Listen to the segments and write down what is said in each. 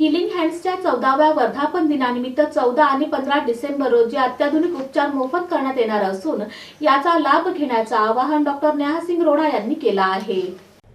Healing हँड्सच्या चौदाव्या वर्धापन दिनानिमित्त चौदा आणि पंधरा डिसेंबर रोजी अत्याधुनिक उपचार मोफत करण्यात येणार असून याचा लाभ घेण्याचं आवाहन डॉक्टर नेहासिंग रोडा यांनी केलं आहे.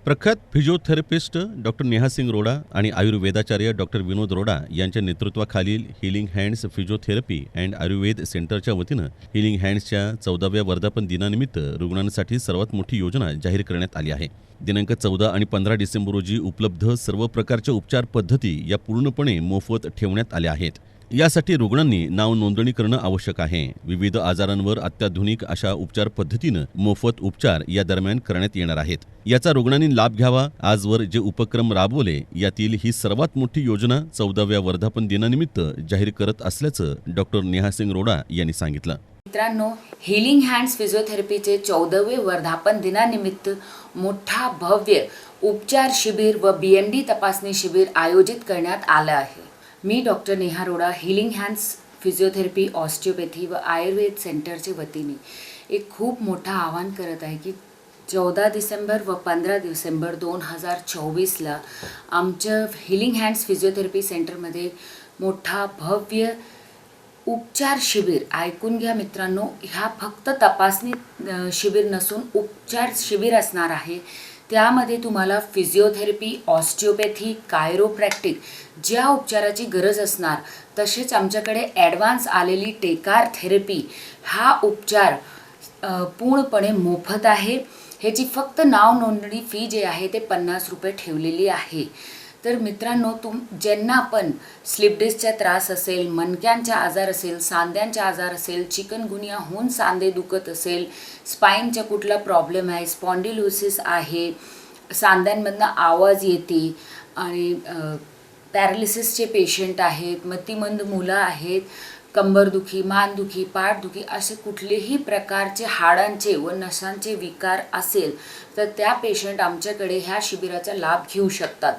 प्रख्यात फिजिओथेरपिस्ट डॉक्टर नेहासिंग रोडा आणि आयुर्वेदाचार्य डॉक्टर विनोद रोडा यांच्या नेतृत्वाखालील healing hands physiotherapy and Ayurveda सेंटरच्या वतीनं हिलिंग हँड्सच्या चौदाव्या वर्धापन दिनानिमित्त रुग्णांसाठी सर्वात मोठी योजना जाहीर करण्यात आली आहे. दिनांक चौदा आणि पंधरा डिसेंबर रोजी उपलब्ध सर्व प्रकारच्या उपचार पद्धती या पूर्णपणे मोफत ठेवण्यात आल्या आहेत. यासाठी रुग्णांनी नाव नोंदणी करणं आवश्यक आहे. विविध आजारांवर अत्याधुनिक अशा उपचार पद्धतीनं मोफत उपचार या दरम्यान करण्यात येणार आहेत. याचा रुग्णांनी लाभ घ्यावा. आजवर जे उपक्रम राबवले यातील ही सर्वात मोठी योजना चौदाव्या वर्धापन दिनानिमित्त जाहीर करत असल्याचं डॉक्टर नेहासिंग रोडा यांनी सांगितलं. मित्रांनो हिलिंग हँड्स फिजिओथेरपीचे चौदावे वर्धापन दिनानिमित्त मोठा भव्य उपचार शिबिर व बी एम डी तपासणी शिबिर आयोजित करण्यात आलं आहे. मी डॉक्टर नेहा रोडा हिलिंग हँड्स फिजिओथेरपी ऑस्टिओपॅथी व आयुर्वेद सेंटरच्या वतीने एक खूप मोठं आवाहन करत आहे की चौदा डिसेंबर व पंधरा डिसेंबर दोन हजार चोवीसला आमच्या हिलिंग हँड्स फिजिओथेरपी सेंटरमध्ये मोठा भव्य उपचार शिबिर ऐकून घ्या मित्रांनो. ह्या फक्त तपासणी शिबिर नसून उपचार शिबिर असणार आहे. त्यामध्ये तुम्हाला फिजिओथेरपी ऑस्टिओपॅथी कायरोप्रॅक्टिक ज्या उपचाराची गरज असणार तसेच आमच्याकडे ॲडव्हान्स आलेली टेकार थेरपी हा उपचार पूर्णपणे मोफत आहे. ह्याची फक्त नाव नोंदणी फी जे आहे ते पन्नास रुपये ठेवलेली आहे. तर मित्रांनो तुम ज्यांना पण स्लिप डिस्कचा त्रास असेल मणक्यांचा आजार असेल सांध्यांचा आजार असेल चिकनगुनिया होऊन सांधे दुखत असेल स्पाईनचा कुठला प्रॉब्लेम आहे स्पॉन्डिलोसिस आहे सांध्यांमधनं आवाज येते आणि पॅरालिसिसचे पेशंट आहेत मतिमंद मुलं आहेत कंबरदुखी मानदुखी पाठदुखी असे कुठलेही प्रकारचे हाडांचे व नसांचे विकार असेल तर त्या पेशंट आमच्याकडे ह्या शिबिराचा लाभ घेऊ शकतात.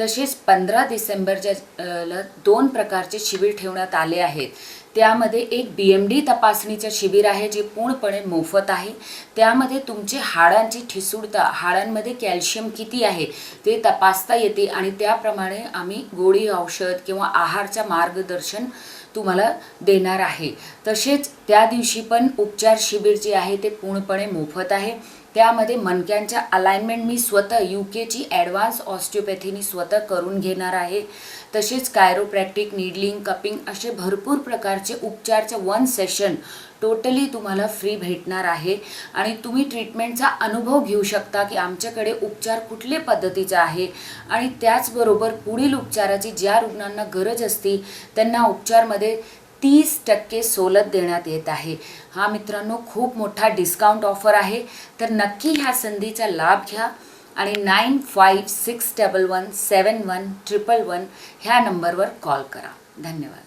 तसेच पंधरा डिसेंबरच्या दोन प्रकारचे शिबिर ठेवण्यात आले आहेत. त्यामध्ये एक बी एम डी तपासणीचं शिबिर आहे जे पूर्णपणे मोफत आहे. त्यामध्ये तुमचे हाडांची ठिसूळता हाडांमध्ये कॅल्शियम किती आहे ते तपासता येते आणि त्याप्रमाणे आम्ही गोळी औषध किंवा आहारचा मार्गदर्शन तुम्हाला देणार आहे. तसेच त्या दिवशी पण उपचार शिबिर जे आहे ते पूर्णपणे मोफत आहे. त्यामध्ये मणक्यांच्या अलाइनमेंट मी स्वतः यू केची ॲडव्हान्स ऑस्टिओपॅथीनी स्वतः करून घेणार आहे. तसेच कायरोप्रॅक्टिक निडलिंग कपिंग असे भरपूर प्रकारचे उपचारचे वन सेशन टोटली तुम्हाला फ्री भेटणार आहे. आणि तुम्ही ट्रीटमेंटचा अनुभव घेऊ शकता की आमच्याकडे उपचार कुठल्या पद्धतीचा आहे. आणि त्याचबरोबर पुढील उपचाराची ज्या रुग्णांना गरज असते त्यांना उपचारमध्ये तीस टक्के सवलत देण्यात येत आहे. हा मित्रांनो खूप मोठा डिस्काउंट ऑफर आहे. तर नक्की ह्या संधीचा लाभ घ्या आणि nine five six double one seven one triple one ह्या नंबरवर कॉल करा. धन्यवाद.